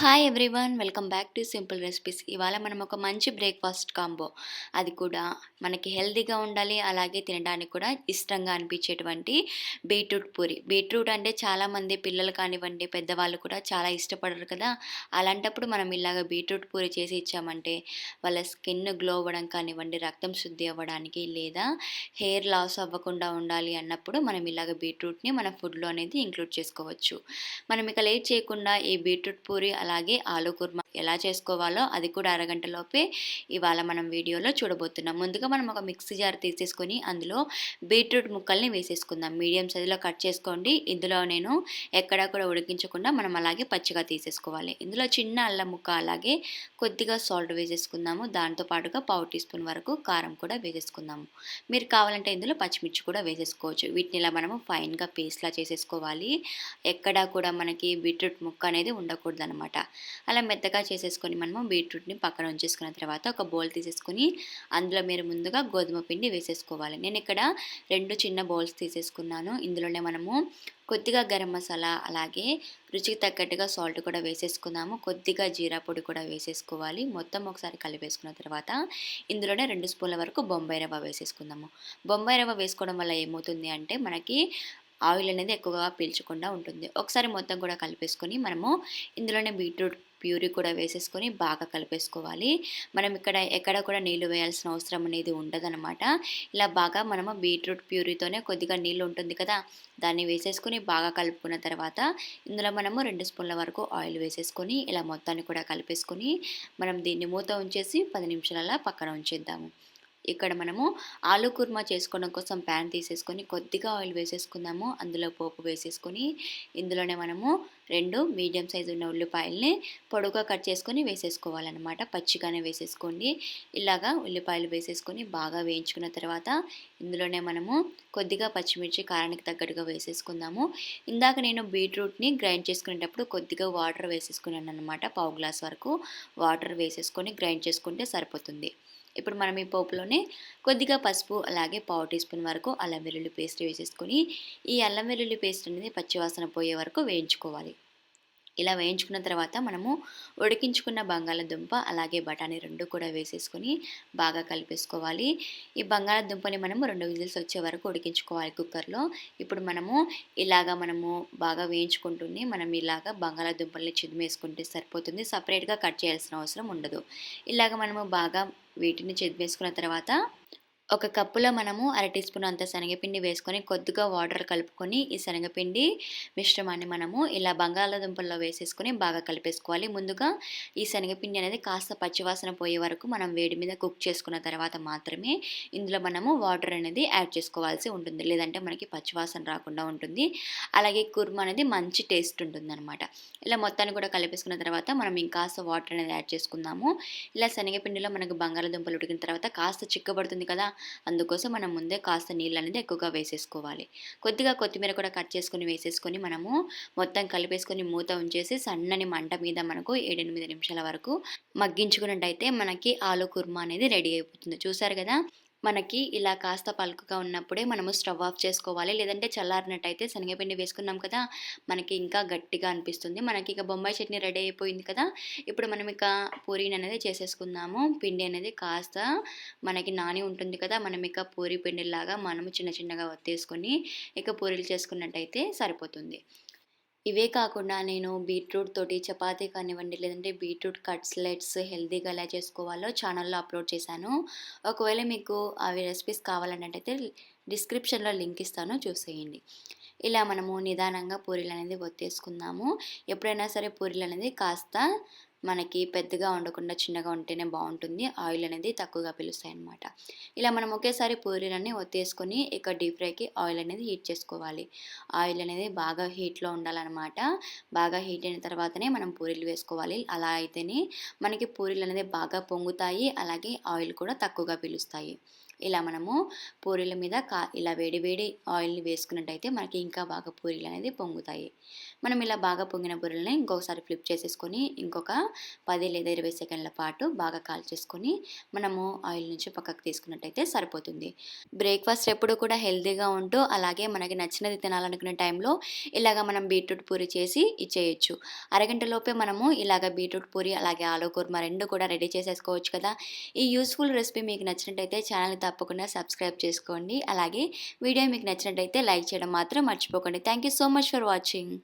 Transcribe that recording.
Hi everyone welcome back to simple recipes. ఇవాళ మనం ఒక మంచి బ్రేక్ఫాస్ట్ కాంబో. అది కూడా మనకి హెల్తీగా ఉండాలి అలాగే తినడానికి కూడా ఇష్టంగా అనిపించేటువంటి బీట్రూట్ పూరి. బీట్రూట్ అంటే చాలామంది పిల్లలు కానివ్వండి పెద్దవాళ్ళు కూడా చాలా ఇష్టపడరు కదా. అలాంటప్పుడు మనం ఇలాగ బీట్రూట్ పూరి చేసి ఇచ్చామంటే వాళ్ళ స్కిన్ గ్లో అవ్వడం కానివ్వండి రక్తం శుద్ధి అవ్వడానికి లేదా హెయిర్ లాస్ అవ్వకుండా ఉండాలి అన్నప్పుడు మనం ఇలాగ బీట్రూట్ని మన ఫుడ్లో అనేది ఇంక్లూడ్ చేసుకోవచ్చు. మనం ఇక లేట్ చేయకుండా ఈ బీట్రూట్ పూరి అలాగే ఆలు కుర్మా ఎలా చేసుకోవాలో అది కూడా అరగంట లోపే ఇవాళ మనం వీడియోలో చూడబోతున్నాం. ముందుగా మనం ఒక మిక్సీ జార్ తీసేసుకొని అందులో బీట్రూట్ ముక్కల్ని వేసేసుకుందాం. మీడియం సైజులో కట్ చేసుకోండి. ఇందులో నేను ఎక్కడా కూడా ఉడికించకుండా మనం అలాగే పచ్చిగా తీసేసుకోవాలి. ఇందులో చిన్న అల్లం ముక్క అలాగే కొద్దిగా సాల్ట్ వేసేసుకుందాము. దాంతో పాటుగా పావు టీ స్పూన్ వరకు కారం కూడా వేసేసుకుందాము. మీరు కావాలంటే ఇందులో పచ్చిమిర్చి కూడా వేసేసుకోవచ్చు. వీటిని ఇలా మనము ఫైన్గా పేస్ట్లా చేసేసుకోవాలి. ఎక్కడా కూడా మనకి బీట్రూట్ ముక్క అనేది ఉండకూడదు అనమాట అలా మెత్తగా చేసేసుకొని మనము బీట్రూట్ని పక్కన ఉంచేసుకున్న తర్వాత ఒక బౌల్ తీసేసుకొని అందులో మీరు ముందుగా గోధుమ పిండి వేసేసుకోవాలి. నేను ఇక్కడ రెండు చిన్న బౌల్స్ తీసేసుకున్నాను. ఇందులోనే మనము కొద్దిగా గరం మసాలా అలాగే రుచికి తగ్గట్టుగా సాల్ట్ కూడా వేసేసుకున్నాము కొద్దిగా జీరా పొడి కూడా వేసేసుకోవాలి. మొత్తం ఒకసారి కలిపేసుకున్న తర్వాత ఇందులోనే రెండు స్పూన్ల వరకు బొంబాయి రవ్వ వేసేసుకుందాము. బొంబాయి రవ్వ వేసుకోవడం వల్ల ఏమవుతుంది అంటే మనకి ఆయిల్ అనేది ఎక్కువగా పీల్చకుండా ఉంటుంది. ఒకసారి మొత్తం కూడా కలిపేసుకొని మనము ఇందులోనే బీట్రూట్ ప్యూరీ కూడా వేసేసుకొని బాగా కలిపేసుకోవాలి. మనం ఇక్కడ ఎక్కడ కూడా నీళ్ళు వేయాల్సిన అవసరం అనేది ఉండదనమాట ఇలా బాగా మనము బీట్రూట్ ప్యూరీతోనే కొద్దిగా నీళ్ళు ఉంటుంది కదా దాన్ని వేసేసుకొని బాగా కలుపుకున్న తర్వాత ఇందులో మనము రెండు స్పూన్ల వరకు ఆయిల్ వేసేసుకొని ఇలా మొత్తాన్ని కూడా కలిపేసుకొని మనం దీన్ని మూత ఉంచేసి పది నిమిషాల పక్కన ఉంచేద్దాము. ఇక్కడ మనము ఆలు కుర్మా చేసుకోవడం కోసం ప్యాన్ తీసేసుకొని కొద్దిగా ఆయిల్ వేసేసుకుందాము. అందులో పోపు వేసేసుకొని ఇందులోనే మనము రెండు మీడియం సైజు ఉన్న ఉల్లిపాయల్ని పొడుగా కట్ చేసుకొని వేసేసుకోవాలన్నమాట. పచ్చిగానే వేసేసుకోండి. ఇలాగా ఉల్లిపాయలు వేసేసుకొని బాగా వేయించుకున్న తర్వాత ఇందులోనే మనము కొద్దిగా పచ్చిమిర్చి కారానికి తగ్గట్టుగా వేసేసుకుందాము. ఇందాక నేను బీట్రూట్ని గ్రైండ్ చేసుకునేటప్పుడు కొద్దిగా వాటర్ వేసేసుకున్నాను అనమాట పావు గ్లాస్ వరకు వాటర్ వేసేసుకొని గ్రైండ్ చేసుకుంటే సరిపోతుంది. ఇప్పుడు మనం ఈ పోపులోనే కొద్దిగా పసుపు అలాగే పావు టీ స్పూన్ వరకు అల్లం వెల్లుల్లి పేస్ట్ వేసేసుకొని ఈ అల్లం వెల్లుల్లి పేస్ట్ అనేది పచ్చివాసన పోయే వరకు వేయించుకోవాలి. ఇలా వేయించుకున్న తర్వాత మనము ఉడికించుకున్న బంగాళదుంప అలాగే బఠానీ రెండు కూడా వేసేసుకొని బాగా కలిపేసుకోవాలి. ఈ బంగాళదుంపని మనము రెండు విజిల్స్ వచ్చే వరకు ఉడికించుకోవాలి కుక్కర్లో. ఇప్పుడు మనము ఇలాగా మనము బాగా వేయించుకుంటూనే మనం ఇలాగా బంగాళదుంపల్ని చిదిమేసుకుంటే సరిపోతుంది. సపరేట్గా కట్ చేయాల్సిన అవసరం ఉండదు. ఇలాగ మనము బాగా వీటిని చెదివేసుకున్న తర్వాత ఒక కప్పులో మనము అర టీ స్పూన్ అంత శనగపిండి వేసుకొని కొద్దిగా వాటర్ కలుపుకొని ఈ శనగపిండి మిశ్రమాన్ని మనము ఇలా బంగాళాదుంపల్లో వేసేసుకొని బాగా కలిపేసుకోవాలి. ముందుగా ఈ శనగపిండి అనేది కాస్త పచ్చివాసన పోయే వరకు మనం వేడి మీద కుక్ చేసుకున్న తర్వాత మాత్రమే ఇందులో మనము వాటర్ అనేది యాడ్ చేసుకోవాల్సి ఉంటుంది. లేదంటే మనకి పచ్చివాసన రాకుండా ఉంటుంది. అలాగే కుర్మ అనేది మంచి టేస్ట్ ఉంటుంది అనమాట ఇలా మొత్తాన్ని కూడా కలిపేసుకున్న తర్వాత మనం ఇంకాస్త వాటర్ అనేది యాడ్ చేసుకుందాము. ఇలా శనగపిండిలో మనకు బంగాళాదుంపలు ఉడికిన తర్వాత కాస్త చిక్కబడుతుంది కదా అందుకోసం మనం ముందే కాస్త నీళ్ళు అనేది ఎక్కువగా వేసేసుకోవాలి. కొద్దిగా కొత్తిమీర కూడా కట్ చేసుకొని వేసేసుకొని మనము మొత్తం కలిపేసుకొని మూత ఉంచేసి సన్నని మంట మీద మనకు ఏడెనిమిది నిమిషాల వరకు మగ్గించుకున్నట్టయితే మనకి ఆలు కుర్మా అనేది రెడీ అయిపోతుంది. చూసారు కదా? మనకి ఇలా కాస్త పలుకుగా ఉన్నప్పుడే మనము స్టవ్ ఆఫ్ చేసుకోవాలి. లేదంటే చల్లారినట్టయితే శనగపిండి వేసుకున్నాం కదా మనకి ఇంకా గట్టిగా అనిపిస్తుంది. మనకి ఇక బొంబాయి చట్నీ రెడీ అయిపోయింది కదా ఇప్పుడు మనం ఇక పూరీని అనేది చేసేసుకుందాము. పిండి అనేది కాస్త మనకి నాని ఉంటుంది కదా మనం ఇక పూరి పిండిలాగా మనము చిన్న చిన్నగా వత్తేసుకొని ఇక పూరీలు చేసుకున్నట్టయితే సరిపోతుంది. ఇవే కాకుండా నేను బీట్రూట్ తోటి చపాతీ కానివ్వండి లేదంటే బీట్రూట్ కట్స్లెట్స్ హెల్తీగా ఎలా చేసుకోవాలో ఛానల్లో అప్లోడ్ చేశాను. ఒకవేళ మీకు అవి రెసిపీస్ కావాలన్నట్టయితే డిస్క్రిప్షన్లో లింక్ ఇస్తాను చూసేయండి. ఇలా మనము నిదానంగా పూరీలు అనేది ఒత్తేసుకుందాము. ఎప్పుడైనా సరే పూరీలు అనేది కాస్త మనకి పెద్దగా ఉండకుండా చిన్నగా ఉంటేనే బాగుంటుంది. ఆయిల్ అనేది తక్కువగా పిలుస్తాయి అనమాట ఇలా మనం ఒకేసారి పూరీలన్నీ ఒత్తేసుకొని ఇక డీప్ ఫ్రైకి ఆయిల్ అనేది హీట్ చేసుకోవాలి. ఆయిల్ అనేది బాగా హీట్లో ఉండాలన్నమాట. బాగా హీట్ అయిన తర్వాతనే మనం పూరీలు వేసుకోవాలి. అలా అయితేనే మనకి పూరీలు అనేది బాగా పొంగుతాయి. అలాగే ఆయిల్ కూడా తక్కువగా పిలుస్తాయి. ఇలా మనము పూరీల మీద కా ఇలా వేడి వేడి ఆయిల్ని వేసుకున్నట్టయితే మనకి ఇంకా బాగా పూరీలు అనేది పొంగుతాయి. మనం ఇలా బాగా పొంగిన పూరీలని ఇంకొకసారి ఫ్లిప్ చేసేసుకొని ఇంకొక పది లేదా ఇరవై సెకండ్ల పాటు బాగా కాల్చేసుకొని మనము ఆయిల్ నుంచి పక్కకు తీసుకున్నట్టయితే సరిపోతుంది. బ్రేక్ఫాస్ట్ ఎప్పుడు కూడా హెల్తీగా ఉంటూ అలాగే మనకి నచ్చినది తినాలనుకునే టైంలో ఇలాగ మనం బీట్రూట్ పూరి చేసి ఇచ్చేయచ్చు. అరగంటలోపే మనము ఇలాగ బీట్రూట్ పూరి అలాగే ఆలు కుర్మా రెండు కూడా రెడీ చేసేసుకోవచ్చు కదా. ఈ యూస్ఫుల్ రెసిపీ మీకు నచ్చినట్టయితే ఛానల్ తప్పకుండా సబ్స్క్రైబ్ చేసుకోండి. అలాగే వీడియో మీకు నచ్చినట్టయితే లైక్ చేయడం మాత్రం మర్చిపోకండి. Thank you so much for watching.